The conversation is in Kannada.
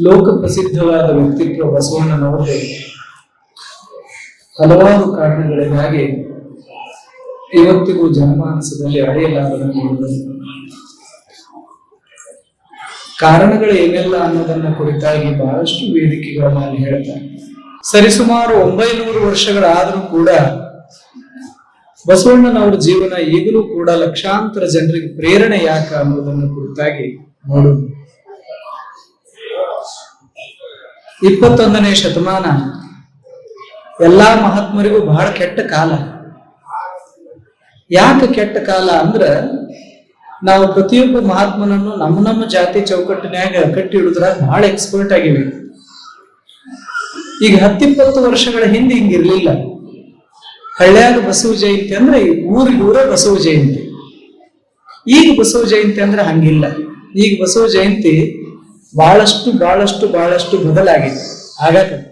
ಲೋಕ ಪ್ರಸಿದ್ಧವಾದ ವ್ಯಕ್ತಿತ್ವ ಬಸವಣ್ಣನವರು ಹಲವಾರು ಕಾರಣಗಳಿಗಾಗಿ ಇವತ್ತಿಗೂ ಜನಮಾನಸದಲ್ಲಿ ಅಳೆಯಲಾಗದನ್ನು. ಕಾರಣಗಳು ಏನೆಲ್ಲ ಅನ್ನೋದನ್ನ ಕುರಿತಾಗಿ ಬಹಳಷ್ಟು ವೇದಿಕೆಗಳನ್ನ ಅಲ್ಲಿ ಹೇಳ್ತಾರೆ. ಸರಿಸುಮಾರು ಒಂಬೈನೂರು ವರ್ಷಗಳಾದರೂ ಕೂಡ ಬಸವಣ್ಣನವರ ಜೀವನ ಈಗಲೂ ಕೂಡ ಲಕ್ಷಾಂತರ ಜನರಿಗೆ ಪ್ರೇರಣೆ ಯಾಕ ಅನ್ನೋದನ್ನು ಕುರಿತಾಗಿ ನೋಡೋಣ. ಇಪ್ಪತ್ತೊಂದನೇ ಶತಮಾನ. ಎಲ್ಲಾ ಮಹಾತ್ಮರಿಗೂ ಬಹಳ ಕೆಟ್ಟ ಕಾಲ. ಯಾಕೆ ಕೆಟ್ಟ ಕಾಲ ಅಂದ್ರ ನಾವು ಪ್ರತಿಯೊಬ್ಬ ಮಹಾತ್ಮನನ್ನು ನಮ್ಮ ನಮ್ಮ ಜಾತಿ ಚೌಕಟ್ಟಿನ್ಯಾಗ ಕಟ್ಟಿ ಹಿಡಿದ್ರಾಗ ಬಹಳ ಎಕ್ಸ್ಪರ್ಟ್ ಆಗಿವೆ. ಈಗ ಹತ್ತಿಪ್ಪತ್ತು ವರ್ಷಗಳ ಹಿಂದೆ ಹಿಂಗಿರ್ಲಿಲ್ಲ. ಹಳ್ಳ್ಯಾಗ ಬಸವ ಜಯಂತಿ ಅಂದ್ರೆ ಊರಿಗೆ ಊರ ಬಸವ ಜಯಂತಿ. ಈಗ ಬಸವ ಜಯಂತಿ ಅಂದ್ರೆ ಹಂಗಿಲ್ಲ. ಈಗ ಬಸವ ಜಯಂತಿ ಬಹಳಷ್ಟು ಬಹಳಷ್ಟು ಬಹಳಷ್ಟು ಬದಲಾಗಿದೆ. ಹಾಗಾದ್ರೆ